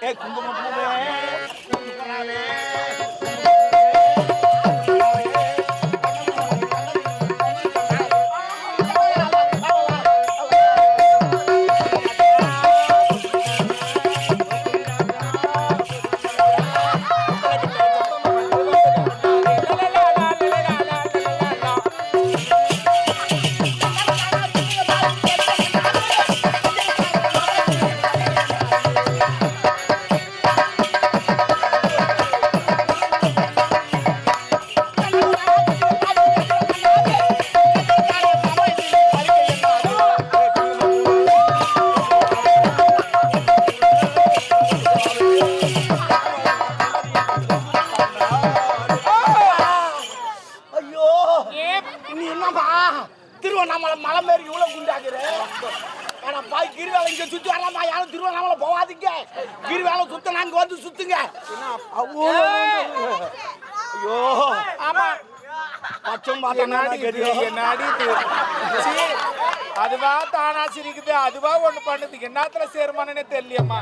네, 공동만 뽑아. நீ என்னப்பா? திருவண்ணாமலை மலை மாரி இவ்வளவு குண்டாக்குற? ஆனா பாய் கிரிவேலை இங்க சுத்தி வரலாமா யாரும் திருவண்ணாமலை போவாதீங்க. கிரிவேலை சுத்த நாங்க வந்து சுத்துங்க. ஐயோ. ஆமா. பச்சம் அதுவா தானா சிரிக்குது அதுவா ஒண்ணு பண்ணுது. என்னத்துல சேருமானே தெரியலையம்மா.